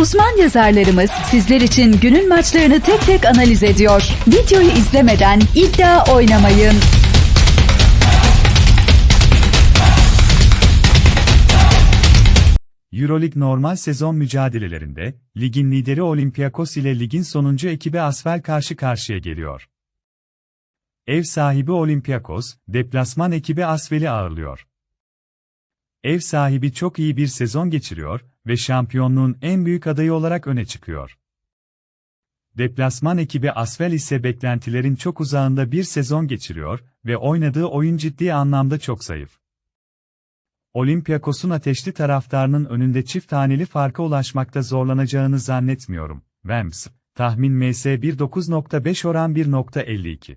Uzman yazarlarımız sizler için günün maçlarını tek tek analiz ediyor. Videoyu izlemeden iddia oynamayın. Euroleague normal sezon mücadelelerinde, ligin lideri Olympiakos ile ligin sonuncu ekibi Asvel karşı karşıya geliyor. Ev sahibi Olympiakos, deplasman ekibi Asvel'i ağırlıyor. Ev sahibi çok iyi bir sezon geçiriyor ve şampiyonluğun en büyük adayı olarak öne çıkıyor. Deplasman ekibi Asvel ise beklentilerin çok uzağında bir sezon geçiriyor ve oynadığı oyun ciddi anlamda çok zayıf. Olympiakos'un ateşli taraftarının önünde çift taneli farka ulaşmakta zorlanacağını zannetmiyorum. Vems, tahmin MS 1.9.5 oran 1.52.